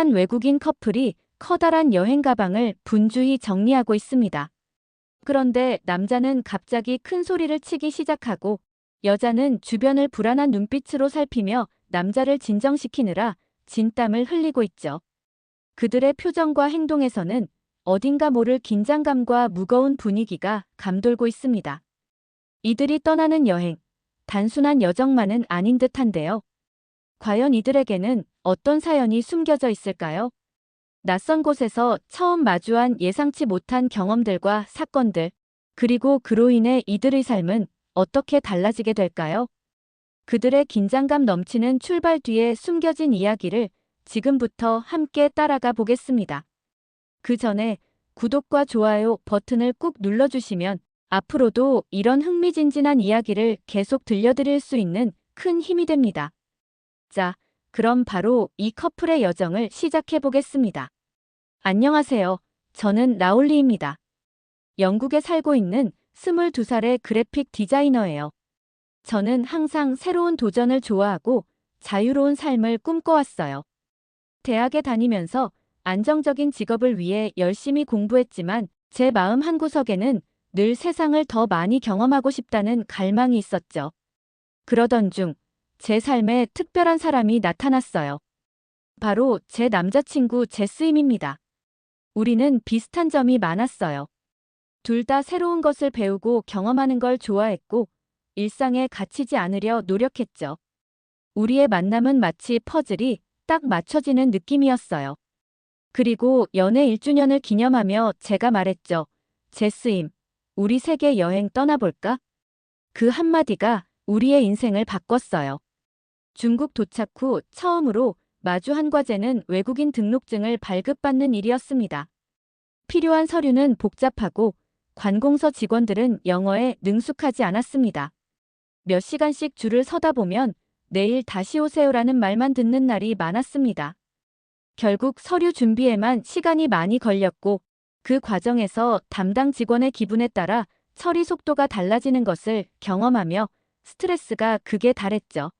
한 외국인 커플이 커다란 여행 가방을 분주히 정리하고 있습니다. 그런데 남자는 갑자기 큰 소리를 치기 시작하고 여자는 주변을 불안한 눈빛으로 살피며 남자를 진정시키느라 진땀을 흘리고 있죠. 그들의 표정과 행동에서는 어딘가 모를 긴장감과 무거운 분위기가 감돌고 있습니다. 이들이 떠나는 여행, 단순한 여정만은 아닌 듯한데요. 과연 이들에게는 어떤 사연이 숨겨져 있을까요? 낯선 곳에서 처음 마주한 예상치 못한 경험들과 사건들, 그리고 그로 인해 이들의 삶은 어떻게 달라지게 될까요? 그들의 긴장감 넘치는 출발 뒤에 숨겨진 이야기를 지금부터 함께 따라가 보겠습니다. 그 전에 구독과 좋아요 버튼을 꾹 눌러주시면 앞으로도 이런 흥미진진한 이야기를 계속 들려드릴 수 있는 큰 힘이 됩니다. 자, 그럼 바로 이 커플의 여정을 시작해 보겠습니다. 안녕하세요. 저는 라올리입니다. 영국에 살고 있는 22살의 그래픽 디자이너예요. 저는 항상 새로운 도전을 좋아하고 자유로운 삶을 꿈꿔왔어요. 대학에 다니면서 안정적인 직업을 위해 열심히 공부했지만 제 마음 한구석에는 늘 세상을 더 많이 경험하고 싶다는 갈망이 있었죠. 그러던 중 제 삶에 특별한 사람이 나타났어요. 바로 제 남자친구 제스임입니다. 우리는 비슷한 점이 많았어요. 둘 다 새로운 것을 배우고 경험하는 걸 좋아했고 일상에 갇히지 않으려 노력했죠. 우리의 만남은 마치 퍼즐이 딱 맞춰지는 느낌이었어요. 그리고 연애 1주년을 기념하며 제가 말했죠. 제스임, 우리 세계 여행 떠나볼까? 그 한마디가 우리의 인생을 바꿨어요. 중국 도착 후 처음으로 마주한 과제는 외국인 등록증을 발급받는 일이었습니다. 필요한 서류는 복잡하고 관공서 직원들은 영어에 능숙하지 않았습니다. 몇 시간씩 줄을 서다 보면 내일 다시 오세요라는 말만 듣는 날이 많았습니다. 결국 서류 준비에만 시간이 많이 걸렸고 그 과정에서 담당 직원의 기분에 따라 처리 속도가 달라지는 것을 경험하며 스트레스가 극에 달했죠.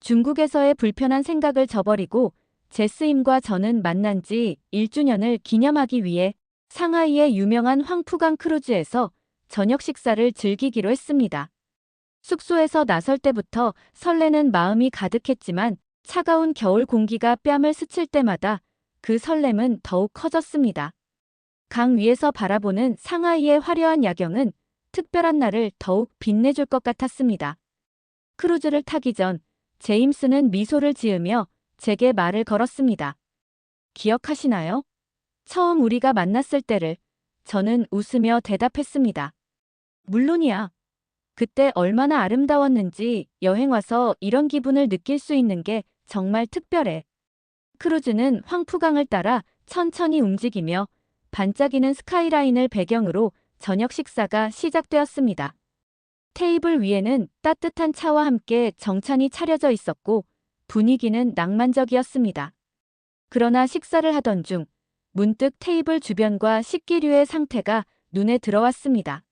중국에서의 불편한 생각을 저버리고 제스임과 저는 만난 지 1주년을 기념하기 위해 상하이의 유명한 황푸강 크루즈에서 저녁 식사를 즐기기로 했습니다. 숙소에서 나설 때부터 설레는 마음이 가득했지만 차가운 겨울 공기가 뺨을 스칠 때마다 그 설렘은 더욱 커졌습니다. 강 위에서 바라보는 상하이의 화려한 야경은 특별한 날을 더욱 빛내줄 것 같았습니다. 크루즈를 타기 전 제임스는 미소를 지으며 제게 말을 걸었습니다. 기억하시나요? 처음 우리가 만났을 때를 저는 웃으며 대답했습니다. 물론이야. 그때 얼마나 아름다웠는지 여행 와서 이런 기분을 느낄 수 있는 게 정말 특별해. 크루즈는 황푸강을 따라 천천히 움직이며 반짝이는 스카이라인을 배경으로 저녁 식사가 시작되었습니다. 테이블 위에는 따뜻한 차와 함께 정찬이 차려져 있었고 분위기는 낭만적이었습니다. 그러나 식사를 하던 중 문득 테이블 주변과 식기류의 상태가 눈에 들어왔습니다.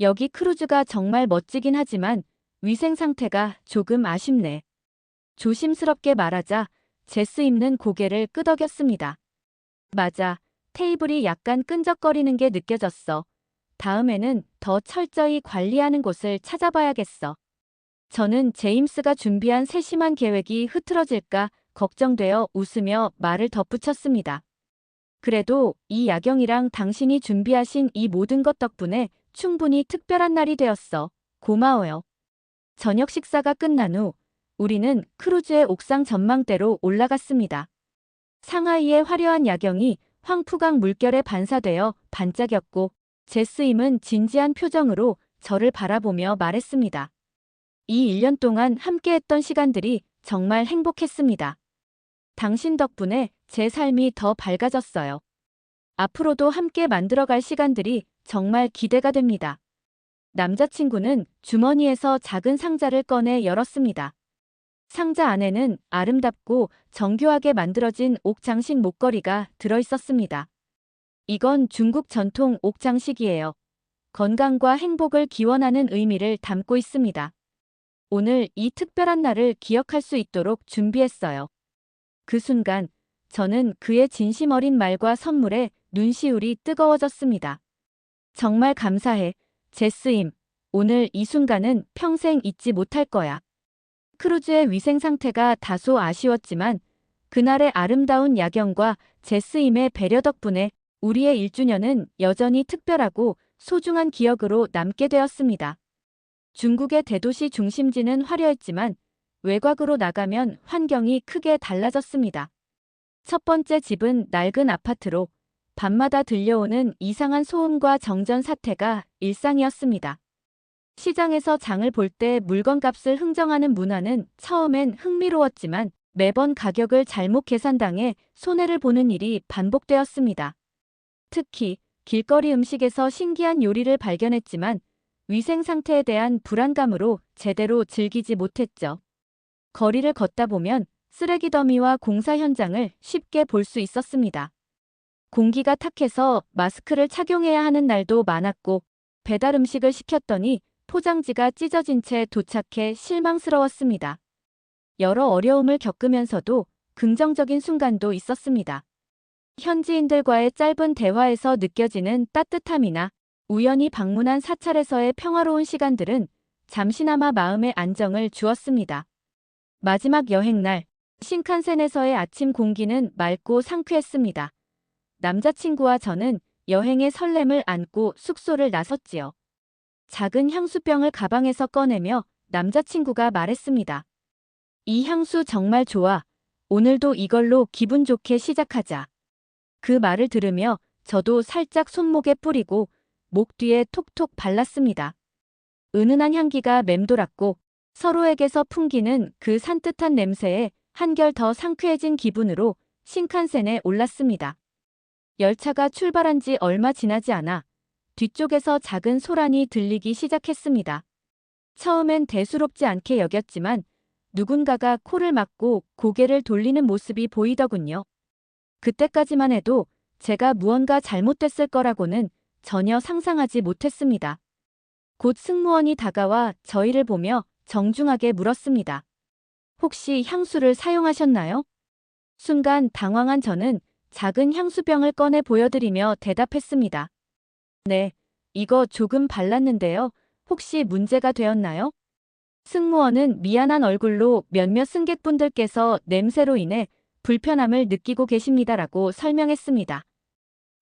여기 크루즈가 정말 멋지긴 하지만 위생 상태가 조금 아쉽네. 조심스럽게 말하자 제스 입는 고개를 끄덕였습니다. 맞아. 테이블이 약간 끈적거리는 게 느껴졌어. 다음에는 더 철저히 관리하는 곳을 찾아봐야겠어. 저는 제임스가 준비한 세심한 계획이 흐트러질까 걱정되어 웃으며 말을 덧붙였습니다. 그래도 이 야경이랑 당신이 준비하신 이 모든 것 덕분에 충분히 특별한 날이 되었어. 고마워요. 저녁 식사가 끝난 후 우리는 크루즈의 옥상 전망대로 올라갔습니다. 상하이의 화려한 야경이 황푸강 물결에 반사되어 반짝였고 제스임은 진지한 표정으로 저를 바라보며 말했습니다. 이 1년 동안 함께했던 시간들이 정말 행복했습니다. 당신 덕분에 제 삶이 더 밝아졌어요. 앞으로도 함께 만들어갈 시간들이 정말 기대가 됩니다. 남자친구는 주머니에서 작은 상자를 꺼내 열었습니다. 상자 안에는 아름답고 정교하게 만들어진 옥장식 목걸이가 들어 있었습니다. 이건 중국 전통 옥장식이에요. 건강과 행복을 기원하는 의미를 담고 있습니다. 오늘 이 특별한 날을 기억할 수 있도록 준비했어요. 그 순간 저는 그의 진심 어린 말과 선물에 눈시울이 뜨거워졌습니다. 정말 감사해. 제스임. 오늘 이 순간은 평생 잊지 못할 거야. 크루즈의 위생 상태가 다소 아쉬웠지만 그날의 아름다운 야경과 제스임의 배려 덕분에 우리의 1주년은 여전히 특별하고 소중한 기억으로 남게 되었습니다. 중국의 대도시 중심지는 화려했지만 외곽으로 나가면 환경이 크게 달라졌습니다. 첫 번째 집은 낡은 아파트로 밤마다 들려오는 이상한 소음과 정전 사태가 일상이었습니다. 시장에서 장을 볼 때 물건값을 흥정하는 문화는 처음엔 흥미로웠지만 매번 가격을 잘못 계산당해 손해를 보는 일이 반복되었습니다. 특히 길거리 음식에서 신기한 요리를 발견했지만 위생 상태에 대한 불안감으로 제대로 즐기지 못했죠. 거리를 걷다 보면 쓰레기 더미와 공사 현장을 쉽게 볼 수 있었습니다. 공기가 탁해서 마스크를 착용해야 하는 날도 많았고 배달 음식을 시켰더니 포장지가 찢어진 채 도착해 실망스러웠습니다. 여러 어려움을 겪으면서도 긍정적인 순간도 있었습니다. 현지인들과의 짧은 대화에서 느껴지는 따뜻함이나 우연히 방문한 사찰에서의 평화로운 시간들은 잠시나마 마음의 안정을 주었습니다. 마지막 여행 날, 신칸센에서의 아침 공기는 맑고 상쾌했습니다. 남자친구와 저는 여행의 설렘을 안고 숙소를 나섰지요. 작은 향수병을 가방에서 꺼내며 남자친구가 말했습니다. 이 향수 정말 좋아. 오늘도 이걸로 기분 좋게 시작하자. 그 말을 들으며 저도 살짝 손목에 뿌리고 목 뒤에 톡톡 발랐습니다. 은은한 향기가 맴돌았고 서로에게서 풍기는 그 산뜻한 냄새에 한결 더 상쾌해진 기분으로 신칸센에 올랐습니다. 열차가 출발한 지 얼마 지나지 않아 뒤쪽에서 작은 소란이 들리기 시작했습니다. 처음엔 대수롭지 않게 여겼지만 누군가가 코를 막고 고개를 돌리는 모습이 보이더군요. 그때까지만 해도 제가 무언가 잘못됐을 거라고는 전혀 상상하지 못했습니다. 곧 승무원이 다가와 저희를 보며 정중하게 물었습니다. 혹시 향수를 사용하셨나요? 순간 당황한 저는 작은 향수병을 꺼내 보여드리며 대답했습니다. 네, 이거 조금 발랐는데요. 혹시 문제가 되었나요? 승무원은 미안한 얼굴로 몇몇 승객분들께서 냄새로 인해 불편함을 느끼고 계십니다라고 설명했습니다.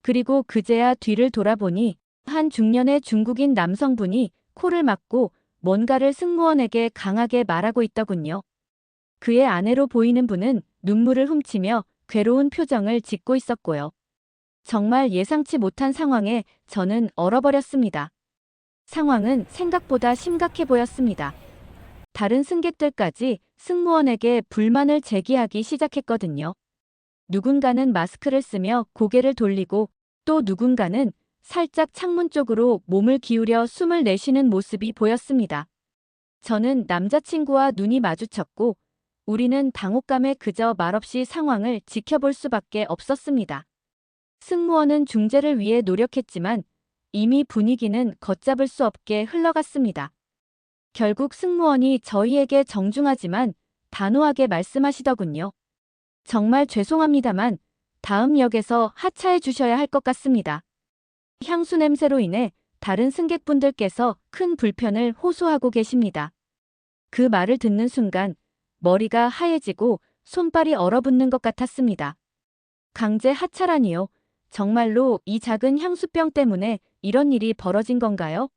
그리고 그제야 뒤를 돌아보니 한 중년의 중국인 남성분이 코를 막고 뭔가를 승무원에게 강하게 말하고 있더군요. 그의 아내로 보이는 분은 눈물을 훔치며 괴로운 표정을 짓고 있었고요. 정말 예상치 못한 상황에 저는 얼어버렸습니다. 상황은 생각보다 심각해 보였습니다. 다른 승객들까지 승무원에게 불만을 제기하기 시작했거든요. 누군가는 마스크를 쓰며 고개를 돌리고 또 누군가는 살짝 창문 쪽으로 몸을 기울여 숨을 내쉬는 모습이 보였습니다. 저는 남자친구와 눈이 마주쳤고 우리는 당혹감에 그저 말없이 상황을 지켜볼 수밖에 없었습니다. 승무원은 중재를 위해 노력했지만 이미 분위기는 걷잡을 수 없게 흘러갔습니다. 결국 승무원이 저희에게 정중하지만 단호하게 말씀하시더군요. 정말 죄송합니다만 다음 역에서 하차해 주셔야 할 것 같습니다. 향수 냄새로 인해 다른 승객분들께서 큰 불편을 호소하고 계십니다. 그 말을 듣는 순간 머리가 하얘지고 손발이 얼어붙는 것 같았습니다. 강제 하차라니요. 정말로 이 작은 향수병 때문에 이런 일이 벌어진 건가요?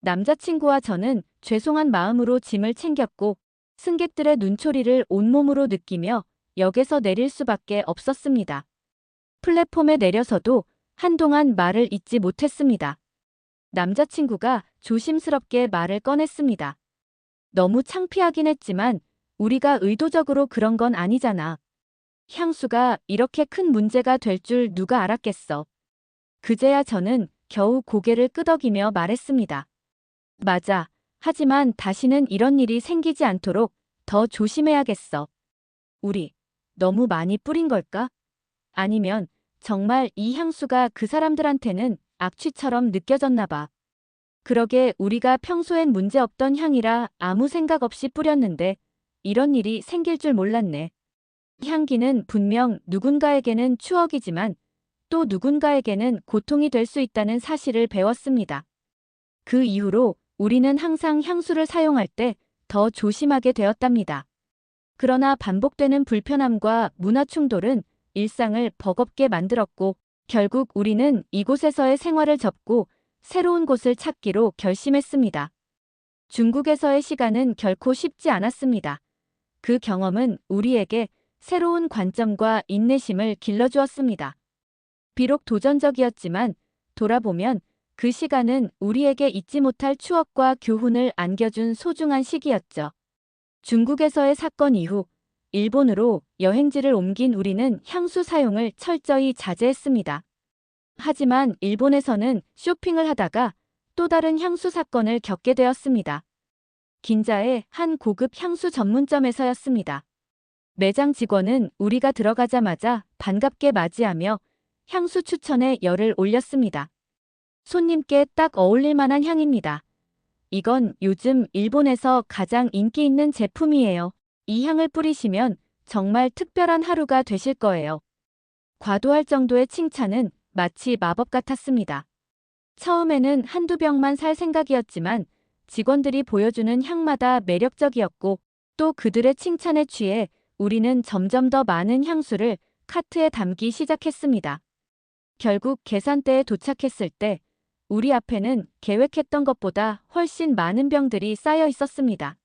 남자친구와 저는 죄송한 마음으로 짐을 챙겼고 승객들의 눈초리를 온몸으로 느끼며 역에서 내릴 수밖에 없었습니다. 플랫폼에 내려서도 한동안 말을 잇지 못했습니다. 남자친구가 조심스럽게 말을 꺼냈습니다. 너무 창피하긴 했지만 우리가 의도적으로 그런 건 아니잖아. 향수가 이렇게 큰 문제가 될 줄 누가 알았겠어. 그제야 저는 겨우 고개를 끄덕이며 말했습니다. 맞아. 하지만 다시는 이런 일이 생기지 않도록 더 조심해야겠어. 우리 너무 많이 뿌린 걸까? 아니면 정말 이 향수가 그 사람들한테는 악취처럼 느껴졌나 봐. 그러게 우리가 평소엔 문제없던 향이라 아무 생각 없이 뿌렸는데 이런 일이 생길 줄 몰랐네. 향기는 분명 누군가에게는 추억이지만 또 누군가에게는 고통이 될 수 있다는 사실을 배웠습니다. 그 이후로 우리는 항상 향수를 사용할 때 더 조심하게 되었답니다. 그러나 반복되는 불편함과 문화 충돌은 일상을 버겁게 만들었고 결국 우리는 이곳에서의 생활을 접고 새로운 곳을 찾기로 결심했습니다. 중국에서의 시간은 결코 쉽지 않았습니다. 그 경험은 우리에게 새로운 관점과 인내심을 길러주었습니다. 비록 도전적이었지만 돌아보면 그 시간은 우리에게 잊지 못할 추억과 교훈을 안겨준 소중한 시기였죠. 중국에서의 사건 이후 일본으로 여행지를 옮긴 우리는 향수 사용을 철저히 자제했습니다. 하지만 일본에서는 쇼핑을 하다가 또 다른 향수 사건을 겪게 되었습니다. 긴자의 한 고급 향수 전문점에서였습니다. 매장 직원은 우리가 들어가자마자 반갑게 맞이하며 향수 추천에 열을 올렸습니다. 손님께 딱 어울릴 만한 향입니다. 이건 요즘 일본에서 가장 인기 있는 제품이에요. 이 향을 뿌리시면 정말 특별한 하루가 되실 거예요. 과도할 정도의 칭찬은 마치 마법 같았습니다. 처음에는 한두 병만 살 생각이었지만 직원들이 보여주는 향마다 매력적이었고 또 그들의 칭찬에 취해 우리는 점점 더 많은 향수를 카트에 담기 시작했습니다. 결국 계산대에 도착했을 때 우리 앞에는 계획했던 것보다 훨씬 많은 병들이 쌓여 있었습니다.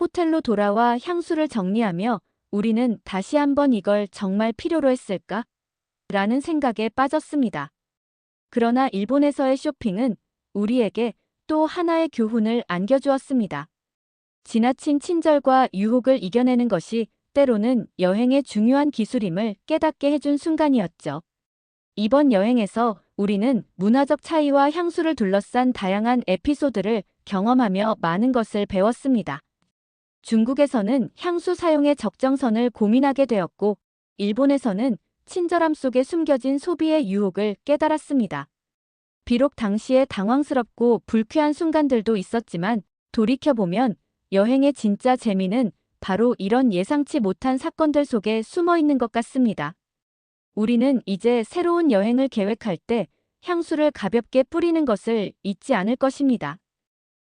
호텔로 돌아와 향수를 정리하며 우리는 다시 한번 이걸 정말 필요로 했을까? 라는 생각에 빠졌습니다. 그러나 일본에서의 쇼핑은 우리에게 또 하나의 교훈을 안겨주었습니다. 지나친 친절과 유혹을 이겨내는 것이 때로는 여행의 중요한 기술임을 깨닫게 해준 순간이었죠. 이번 여행에서 우리는 문화적 차이와 향수를 둘러싼 다양한 에피소드를 경험하며 많은 것을 배웠습니다. 중국에서는 향수 사용의 적정선을 고민하게 되었고, 일본에서는 친절함 속에 숨겨진 소비의 유혹을 깨달았습니다. 비록 당시에 당황스럽고 불쾌한 순간들도 있었지만 돌이켜보면 여행의 진짜 재미는 바로 이런 예상치 못한 사건들 속에 숨어 있는 것 같습니다. 우리는 이제 새로운 여행을 계획할 때 향수를 가볍게 뿌리는 것을 잊지 않을 것입니다.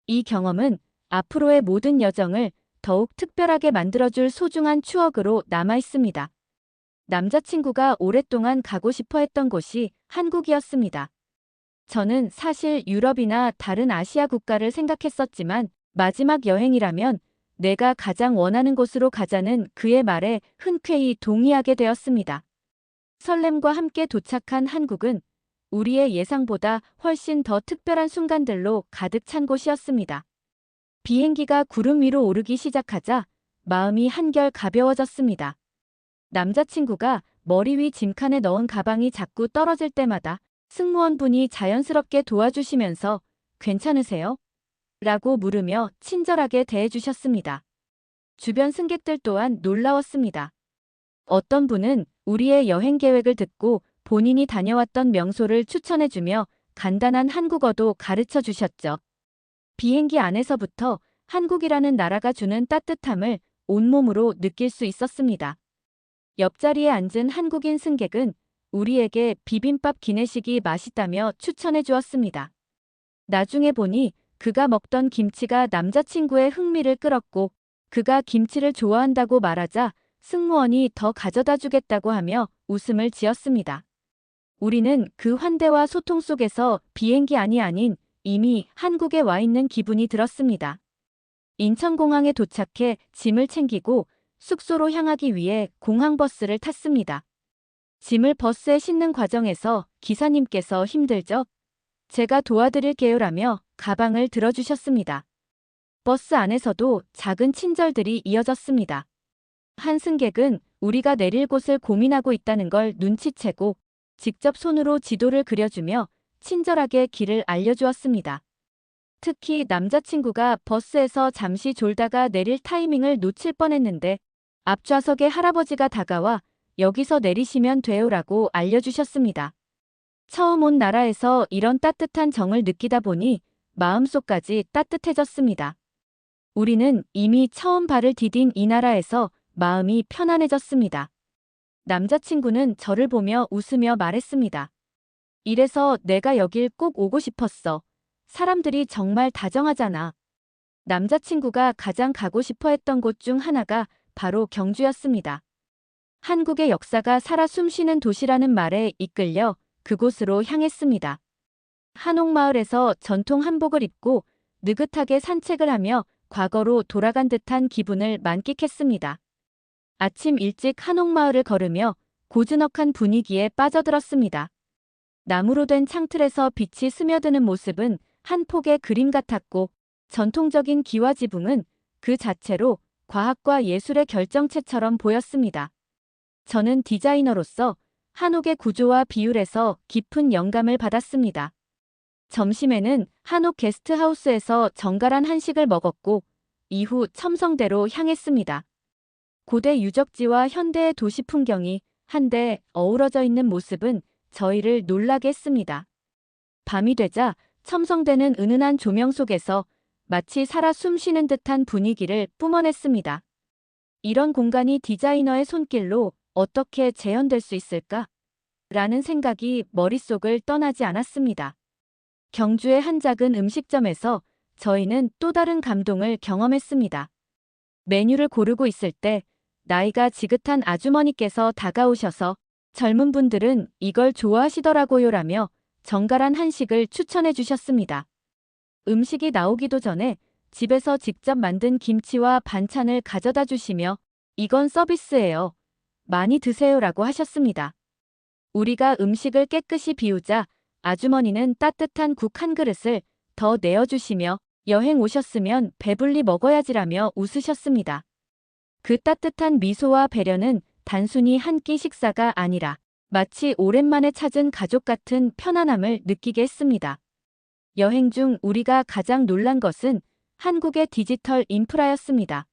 이 경험은 앞으로의 모든 여정을 더욱 특별하게 만들어줄 소중한 추억으로 남아 있습니다. 남자친구가 오랫동안 가고 싶어 했던 곳이 한국이었습니다. 저는 사실 유럽이나 다른 아시아 국가를 생각했었지만 마지막 여행이라면 내가 가장 원하는 곳으로 가자는 그의 말에 흔쾌히 동의하게 되었습니다. 설렘과 함께 도착한 한국은 우리의 예상보다 훨씬 더 특별한 순간들로 가득 찬 곳이었습니다. 비행기가 구름 위로 오르기 시작하자 마음이 한결 가벼워졌습니다. 남자친구가 머리 위 짐칸에 넣은 가방이 자꾸 떨어질 때마다 승무원분이 자연스럽게 도와주시면서 괜찮으세요? 라고 물으며 친절하게 대해주셨습니다. 주변 승객들 또한 놀라웠습니다. 어떤 분은 우리의 여행 계획을 듣고 본인이 다녀왔던 명소를 추천해주며 간단한 한국어도 가르쳐 주셨죠. 비행기 안에서부터 한국이라는 나라가 주는 따뜻함을 온몸으로 느낄 수 있었습니다. 옆자리에 앉은 한국인 승객은 우리에게 비빔밥 기내식이 맛있다며 추천해 주었습니다. 나중에 보니 그가 먹던 김치가 남자친구의 흥미를 끌었고 그가 김치를 좋아한다고 말하자 승무원이 더 가져다 주겠다고 하며 웃음을 지었습니다. 우리는 그 환대와 소통 속에서 비행기 안이 아닌 이미 한국에 와 있는 기분이 들었습니다. 인천공항에 도착해 짐을 챙기고 숙소로 향하기 위해 공항버스를 탔습니다. 짐을 버스에 싣는 과정에서 기사님께서 힘들죠? 제가 도와드릴게요라며 가방을 들어주셨습니다. 버스 안에서도 작은 친절들이 이어졌습니다. 한 승객은 우리가 내릴 곳을 고민하고 있다는 걸 눈치채고 직접 손으로 지도를 그려주며 친절하게 길을 알려주었습니다. 특히 남자친구가 버스에서 잠시 졸다가 내릴 타이밍을 놓칠 뻔했는데 앞좌석에 할아버지가 다가와 여기서 내리시면 돼요라고 알려주셨습니다. 처음 온 나라에서 이런 따뜻한 정을 느끼다 보니 마음속까지 따뜻해졌습니다. 우리는 이미 처음 발을 디딘 이 나라에서 마음이 편안해졌습니다. 남자친구는 저를 보며 웃으며 말했습니다. 이래서 내가 여길 꼭 오고 싶었어. 사람들이 정말 다정하잖아. 남자친구가 가장 가고 싶어 했던 곳 중 하나가 바로 경주였습니다. 한국의 역사가 살아 숨쉬는 도시라는 말에 이끌려 그곳으로 향했습니다. 한옥마을에서 전통 한복을 입고 느긋하게 산책을 하며 과거로 돌아간 듯한 기분을 만끽했습니다. 아침 일찍 한옥마을을 걸으며 고즈넉한 분위기에 빠져들었습니다. 나무로 된 창틀에서 빛이 스며드는 모습은 한 폭의 그림 같았고 전통적인 기와 지붕은 그 자체로 과학과 예술의 결정체처럼 보였습니다. 저는 디자이너로서 한옥의 구조와 비율에서 깊은 영감을 받았습니다. 점심에는 한옥 게스트하우스에서 정갈한 한식을 먹었고 이후 첨성대로 향했습니다. 고대 유적지와 현대의 도시 풍경이 한데 어우러져 있는 모습은 저희를 놀라게 했습니다. 밤이 되자 첨성대는 은은한 조명 속에서 마치 살아 숨쉬는 듯한 분위기를 뿜어냈습니다. 이런 공간이 디자이너의 손길로 어떻게 재현될 수 있을까? 라는 생각이 머릿속을 떠나지 않았습니다. 경주의 한 작은 음식점에서 저희는 또 다른 감동을 경험했습니다. 메뉴를 고르고 있을 때 나이가 지긋한 아주머니께서 다가오셔서 젊은 분들은 이걸 좋아하시더라고요라며 정갈한 한식을 추천해 주셨습니다. 음식이 나오기도 전에 집에서 직접 만든 김치와 반찬을 가져다 주시며 이건 서비스예요. 많이 드세요라고 하셨습니다. 우리가 음식을 깨끗이 비우자 아주머니는 따뜻한 국 한 그릇을 더 내어주시며 여행 오셨으면 배불리 먹어야지라며 웃으셨습니다. 그 따뜻한 미소와 배려는 단순히 한 끼 식사가 아니라 마치 오랜만에 찾은 가족 같은 편안함을 느끼게 했습니다. 여행 중 우리가 가장 놀란 것은 한국의 디지털 인프라였습니다.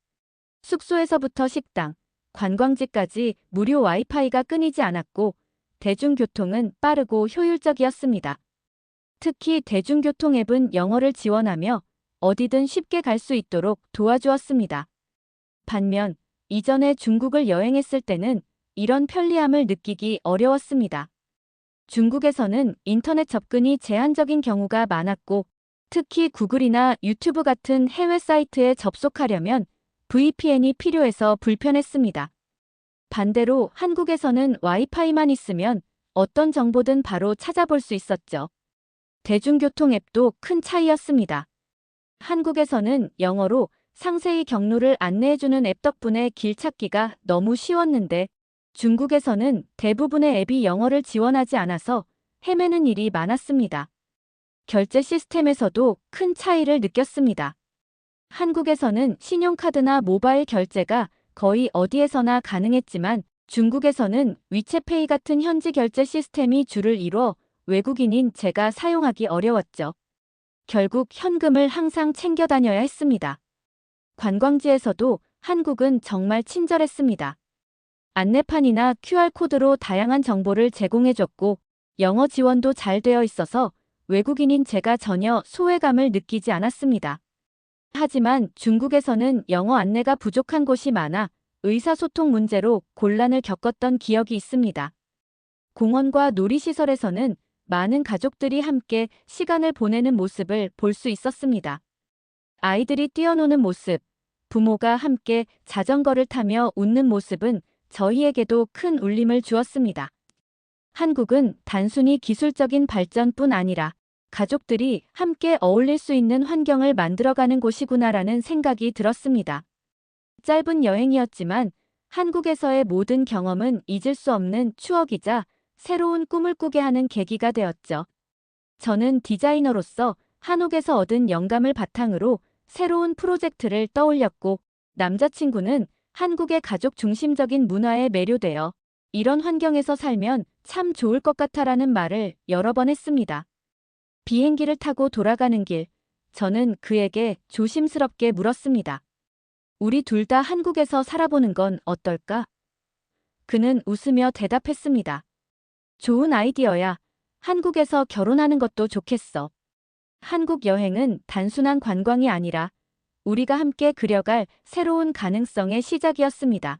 숙소에서부터 식당, 관광지까지 무료 와이파이가 끊이지 않았고 대중교통은 빠르고 효율적이었습니다. 특히 대중교통 앱은 영어를 지원하며 어디든 쉽게 갈 수 있도록 도와주었습니다. 반면 이전에 중국을 여행했을 때는 이런 편리함을 느끼기 어려웠습니다. 중국에서는 인터넷 접근이 제한적인 경우가 많았고 특히 구글이나 유튜브 같은 해외 사이트에 접속하려면 VPN이 필요해서 불편했습니다. 반대로 한국에서는 와이파이만 있으면 어떤 정보든 바로 찾아볼 수 있었죠. 대중교통 앱도 큰 차이였습니다. 한국에서는 영어로 상세히 경로를 안내해주는 앱 덕분에 길 찾기가 너무 쉬웠는데 중국에서는 대부분의 앱이 영어를 지원하지 않아서 헤매는 일이 많았습니다. 결제 시스템에서도 큰 차이를 느꼈습니다. 한국에서는 신용카드나 모바일 결제가 거의 어디에서나 가능했지만 중국에서는 위챗페이 같은 현지 결제 시스템이 줄을 이뤄 외국인인 제가 사용하기 어려웠죠. 결국 현금을 항상 챙겨 다녀야 했습니다. 관광지에서도 한국은 정말 친절했습니다. 안내판이나 QR코드로 다양한 정보를 제공해줬고 영어 지원도 잘 되어 있어서 외국인인 제가 전혀 소외감을 느끼지 않았습니다. 하지만 중국에서는 영어 안내가 부족한 곳이 많아 의사소통 문제로 곤란을 겪었던 기억이 있습니다. 공원과 놀이시설에서는 많은 가족들이 함께 시간을 보내는 모습을 볼 수 있었습니다. 아이들이 뛰어노는 모습, 부모가 함께 자전거를 타며 웃는 모습은 저희에게도 큰 울림을 주었습니다. 한국은 단순히 기술적인 발전뿐 아니라 가족들이 함께 어울릴 수 있는 환경을 만들어가는 곳이구나라는 생각이 들었습니다. 짧은 여행이었지만 한국에서의 모든 경험은 잊을 수 없는 추억이자 새로운 꿈을 꾸게 하는 계기가 되었죠. 저는 디자이너로서 한옥에서 얻은 영감을 바탕으로 새로운 프로젝트를 떠올렸고 남자친구는 한국의 가족 중심적인 문화에 매료되어 이런 환경에서 살면 참 좋을 것 같아라는 말을 여러 번 했습니다. 비행기를 타고 돌아가는 길, 저는 그에게 조심스럽게 물었습니다. 우리 둘 다 한국에서 살아보는 건 어떨까? 그는 웃으며 대답했습니다. 좋은 아이디어야. 한국에서 결혼하는 것도 좋겠어. 한국 여행은 단순한 관광이 아니라 우리가 함께 그려갈 새로운 가능성의 시작이었습니다.